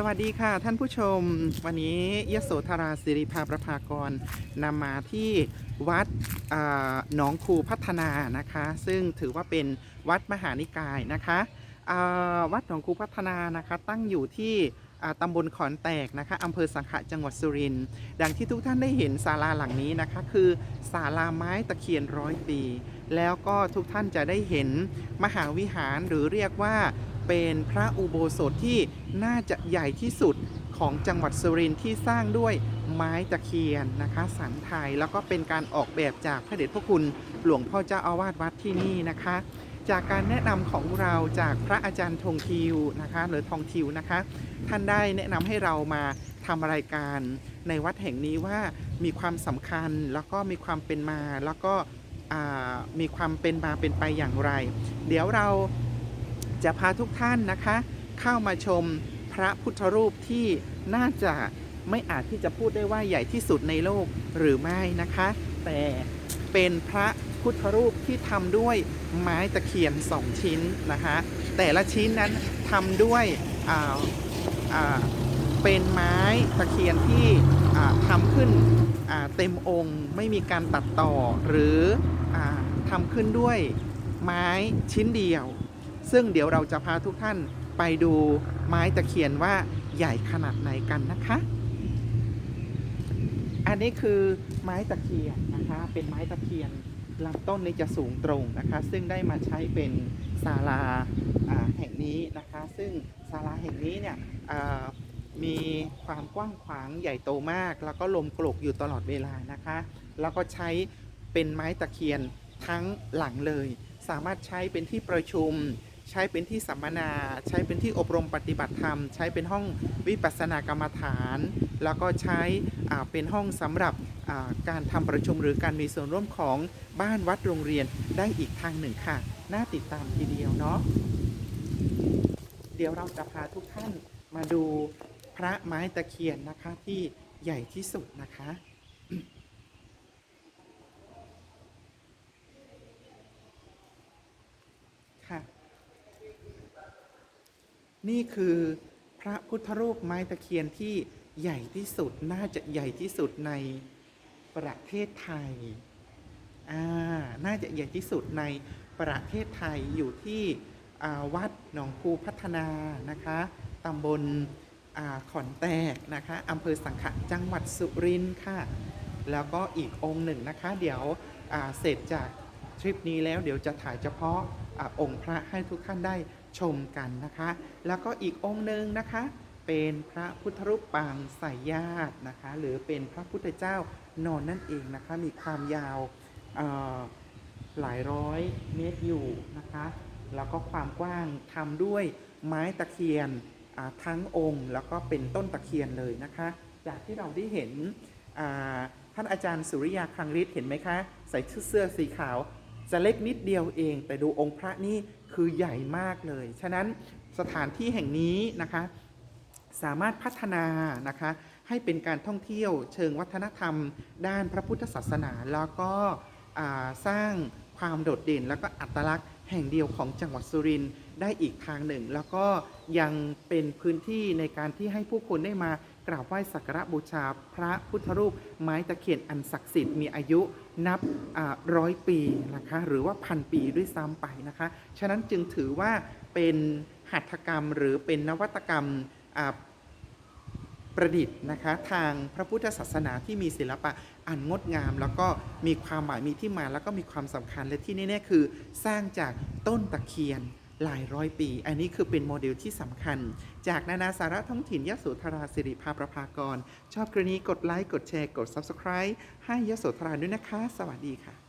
สวัสดีค่ะท่านผู้ชม วันนี้ยโสธราสิริภาประภากรนำมาที่วัดหนองคูพัฒนานะคะ ซึ่งถือว่าเป็นวัดมหานิกายนะคะวัดหนองคูพัฒนานะคะ ตั้งอยู่ที่ตำบลขอนแตกนะคะอำเภอสังขะจังหวัดสุรินทร์ดังที่ทุกท่านได้เห็นศาลาหลังนี้นะคะ คือศาลาไม้ตะเคียนร้อยปี แล้วก็ทุกท่านจะได้เห็นมหาวิหารหรือเรียกว่า เป็นพระอุโบสถที่น่าจะใหญ่ที่สุดของจังหวัดสุรินทร์ที่สร้างด้วยไม้ตะเคียนนะคะสันไทยแล้วก็เป็นการออกแบบจากพระเดชพระคุณหลวงพ่อเจ้าอาวาสวัดที่นี่นะคะ จากการแนะนำของเราจากพระอาจารย์ธงทิวนะคะหรือทองทิวนะคะ ท่านได้แนะนำให้เรามาทำรายการในวัดแห่งนี้ว่ามีความสำคัญแล้วก็มีความเป็นมาแล้วก็มีความเป็นมาเป็นไปอย่างไร เดี๋ยวเรา จะพาทุกท่านนะคะ เข้ามาชมพระพุทธรูปที่น่าจะไม่อาจที่จะพูดได้ว่าใหญ่ที่สุดในโลกหรือไม่นะคะ แต่เป็นพระพุทธรูปที่ทำด้วยไม้ตะเคียนสองชิ้นนะคะ แต่ละชิ้นนั้นทำด้วยเป็นไม้ตะเคียนที่ทำขึ้นเต็มองค์ไม่มีการตัดต่อหรืออทำขึ้นด้วยไม้ชิ้นเดียว ซึ่งเดี๋ยวเราจะพาทุกท่านไปดูไม้ตะเคียนว่าใหญ่ขนาดไหนกันนะคะ อันนี้คือไม้ตะเคียนนะคะ เป็นไม้ตะเคียนลำต้นนี้จะสูงตรงนะคะ ซึ่งได้มาใช้เป็นศาลาแห่งนี้นะคะ ซึ่งศาลาแห่งนี้เนี่ยมีความกว้างขวางใหญ่โตมาก แล้วก็ลมกลกอยู่ตลอดเวลานะคะ แล้วก็ใช้เป็นไม้ตะเคียนทั้งหลังเลย สามารถใช้เป็นที่ประชุม ใช้เป็นที่สัมมนา ใช้เป็นที่อบรมปฏิบัติธรรม ใช้เป็นห้องวิปัสสนากรรมฐาน แล้วก็ใช้เป็นห้องสำหรับการทำประชุมหรือการมีส่วนร่วมของบ้านวัดโรงเรียนได้อีกทางหนึ่งค่ะ น่าติดตามทีเดียวเนาะเดี๋ยวเราจะพาทุกท่านมาดูพระไม้ตะเคียนนะคะที่ใหญ่ที่สุดนะคะ นี่คือพระพุทธรูปไม้ตะเคียนที่ใหญ่ที่สุดน่าจะใหญ่ที่สุดในประเทศไทย อ่า น่าจะใหญ่ที่สุดในประเทศไทยอยู่ที่วัดหนองคูพัฒนานะคะตำบลอขอนแตกนะคะอำเภอสังขะจังหวัดสุรินทร์ค่ะ แล้วก็อีกองค์หนึ่งนะคะ เดี๋ยวเสร็จจากทริปนี้แล้วเดี๋ยวจะถ่ายเฉพาะอองค์พระให้ทุกท่านได้ ชมกันนะคะ แล้วก็อีกองค์หนึ่งนะคะ เป็นพระพุทธรูปปางสายญาตินะคะ หรือเป็นพระพุทธเจ้านอนนั่นเองนะคะ มีความยาวหลายร้อยเมตรอยู่นะคะ แล้วก็ความกว้างทำด้วยไม้ตะเคียนทั้งองค์ แล้วก็เป็นต้นตะเคียนเลยนะคะ จากที่เราได้เห็นท่านอาจารย์สุริยาคลังฤทธิ์เห็นไหมคะ ใส่ชุดเสื้อสีขาว จะเล็กนิดเดียวเอง แต่ดูองค์พระนี่คือใหญ่มากเลย ฉะนั้นสถานที่แห่งนี้นะคะ สามารถพัฒนานะคะให้เป็นการท่องเที่ยวเชิงวัฒนธรรม ด้านพระพุทธศาสนา แล้วก็สร้างความโดดเด่น แล้วก็อัตลักษณ์แห่งเดียวของจังหวัดสุรินทร์ได้อีกทางหนึ่ง แล้วก็ยังเป็นพื้นที่ในการที่ให้ผู้คนได้มา กราบไหว้สักการะบูชาพระพุทธรูปไม้ตะเคียนอันศักดิ์สิทธิ์มีอายุนับร้อยปีนะคะหรือว่าพันปีด้วยซ้ำไปนะคะ ฉะนั้นจึงถือว่าเป็นหัตถกรรมหรือเป็นนวัตกรรมประดิษฐ์นะคะทางพระพุทธศาสนาที่มีศิลปะอันงดงาม แล้วก็มีความหมายมีที่มาแล้วก็มีความสำคัญและที่แน่ๆคือสร้างจากต้นตะเคียน หลายร้อยปี อันนี้คือเป็นโมเดลที่สำคัญ จากนานาสาระท้องถิ่นยโสธราสิริภาประภากร ชอบกรณีกดไลค์ กดแชร์ กด Subscribe ให้ยโสธราด้วยนะคะ สวัสดีค่ะ